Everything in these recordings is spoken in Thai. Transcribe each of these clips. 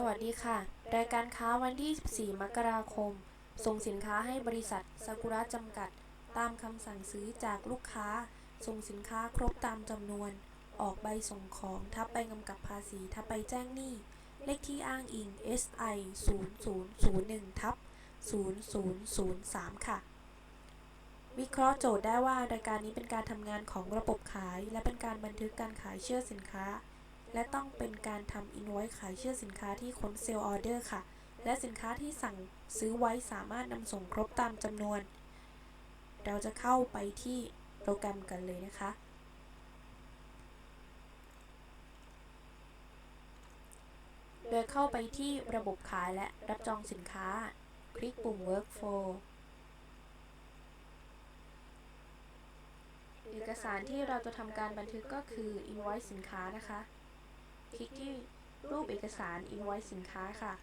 สวัสดีค่ะ รายการค้าวันที่ 14 มกราคม ส่งสินค้าให้บริษัทซากุระจำกัด ตามคำสั่งซื้อจากลูกค้า ส่งสินค้าครบตามจำนวน ออกใบส่งของทับใบกำกับภาษีทับใบแจ้งหนี้ เลขที่อ้างอิง SI 0001ทับ0003 ค่ะ วิเคราะห์โจทย์ได้ว่ารายการนี้เป็นการทำงานของระบบขาย และเป็นการบันทึกการขายเชื่อสินค้า และต้องเป็นการทำอินไว้ขายเชื่อสินค้าที่ค้นเซลล์ออเดอร์ค่ะ และสินค้าที่สั่งซื้อไว้สามารถนำส่งครบตามจำนวน เราจะเข้าไปที่โปรแกรมกันเลยนะคะ โดยเข้าไปที่ระบบขายและรับจองสินค้า คลิกปุ่ม Workflow เอกสารที่เราจะทำการบันทึกก็คือ invoice สินค้านะคะ ลิกที่รูปเอกสาร invoice สินค้าค่ะ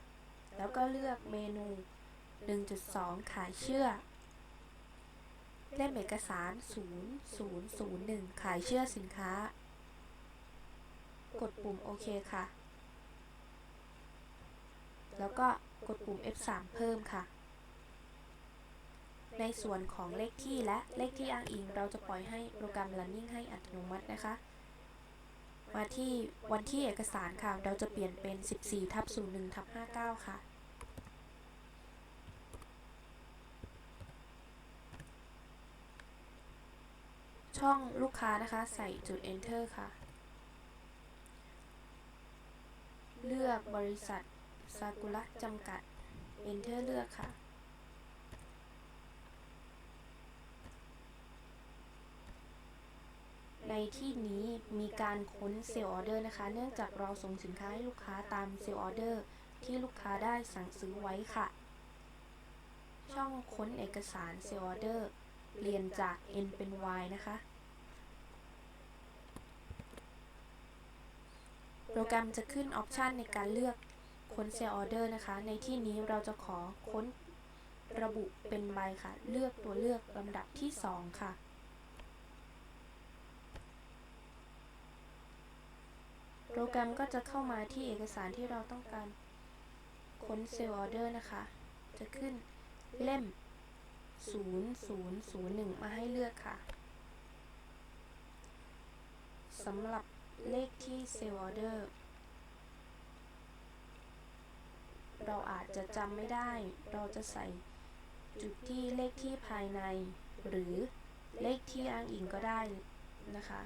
แล้วก็เลือกเมนู 1.2 ขายเชื่อ เล่มเอกสาร 0001 ขายเชื่อสินค้า กดปุ่มโอเคค่ะ แล้วก็กดปุ่ม F3 เพิ่มค่ะ ในส่วนของเลขที่และเลขที่อ้างอิง เราจะปล่อยให้โปรแกรม running ให้อัตโนมัตินะคะ มาที่วันที่เอกสารค่ะ เราจะเปลี่ยนเป็น 14ทับ01ทับ59 ค่ะ ช่องลูกค้านะคะ ใส่จุด enter ค่ะ เลือกบริษัทซากุระจำกัด enter เลือกค่ะ ใน ที่นี้มีการค้นเซลล์ออเดอร์นะคะ เนื่องจากเราส่งสินค้าให้ลูกค้าตามเซลล์ออเดอร์ที่ลูกค้าได้สั่งซื้อไว้ค่ะ ช่องค้นเอกสารเซลล์ออเดอร์เปลี่ยนจาก N เป็น Y นะคะ โปรแกรมจะขึ้นออปชันในการเลือกค้นเซลล์ออเดอร์นะคะ ในที่นี้เราจะขอค้นระบุเป็นใบค่ะ เลือกตัวเลือกลำดับที่ 2 ค่ะ โปรแกรมก็จะเข้ามาที่เอกสารที่เราต้องการค้นเซลล์ออเดอร์นะคะ จะขึ้นเล่ม 0001 มาให้เลือกค่ะสำหรับเลขที่เซลล์ออเดอร์เราอาจจะจำไม่ได้ เราจะใส่จุดที่เลขที่ภายใน หรือเลขที่อ้างอิงก็ได้นะคะ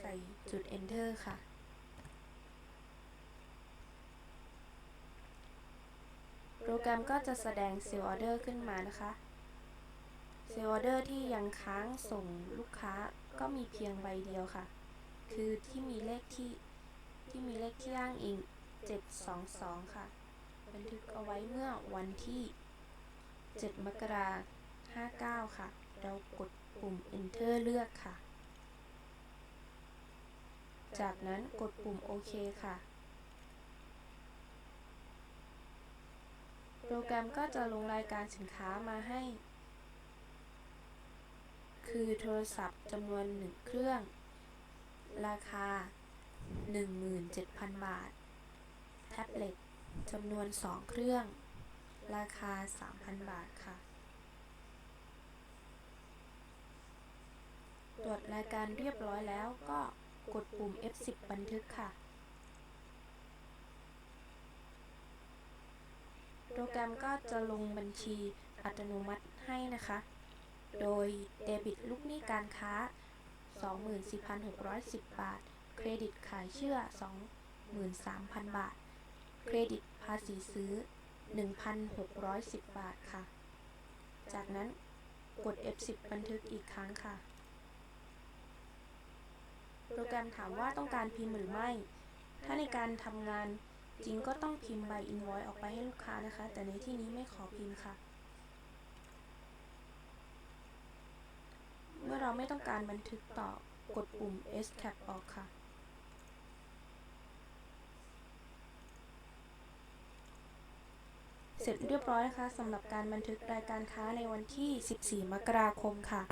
ใส่จุด enter ค่ะ โปรแกรมก็จะแสดงเซลล์ออเดอร์ขึ้นมานะคะเซลล์ออเดอร์ที่ยังค้างส่งลูกค้าก็มีเพียงใบเดียวค่ะ คือที่มีเลขที่ที่มีเลขที่อ้างอิง 722 ค่ะ บันทึกเอาไว้เมื่อวันที่ 7 มกราคม59 ค่ะ เรากดปุ่ม enter เลือกค่ะ จากนั้นกดปุ่มโอเคค่ะ โปรแกรมก็จะลงรายการสินค้ามาให้ คือโทรศัพท์จำนวน1เครื่อง ราคา 17,000 บาท แท็บเล็ตจำนวน 2 เครื่อง ราคา 3,000 บาทค่ะ ตรวจรายการเรียบร้อยแล้วก็ กดปุ่ม F10 บันทึกค่ะ โปรแกรมก็จะลงบัญชีอัตโนมัติให้นะคะ โดยเดบิตลูกหนี้การค้า 24,610 บาท เครดิตขายเชื่อ 23,000 บาท เครดิตภาษีซื้อ 1,610 บาทค่ะ จากนั้นกด F10 บันทึกอีกครั้งค่ะ รแกรมถามว่าต้องการพิมพ์หรือไม่ ถ้าในการทำงานจริงก็ต้องพิมพ์ใบ invoice ออกไปให้ลูกค้านะคะ แต่ในที่นี้ไม่ขอพิมพ์ค่ะ เมื่อเราไม่ต้องการบันทึกต่อกดปุ่ม escape ออกค่ะเสร็จเรียบร้อยนะคะสำหรับการบันทึกรายการค้าในวันที่ 14 มกราคมค่ะ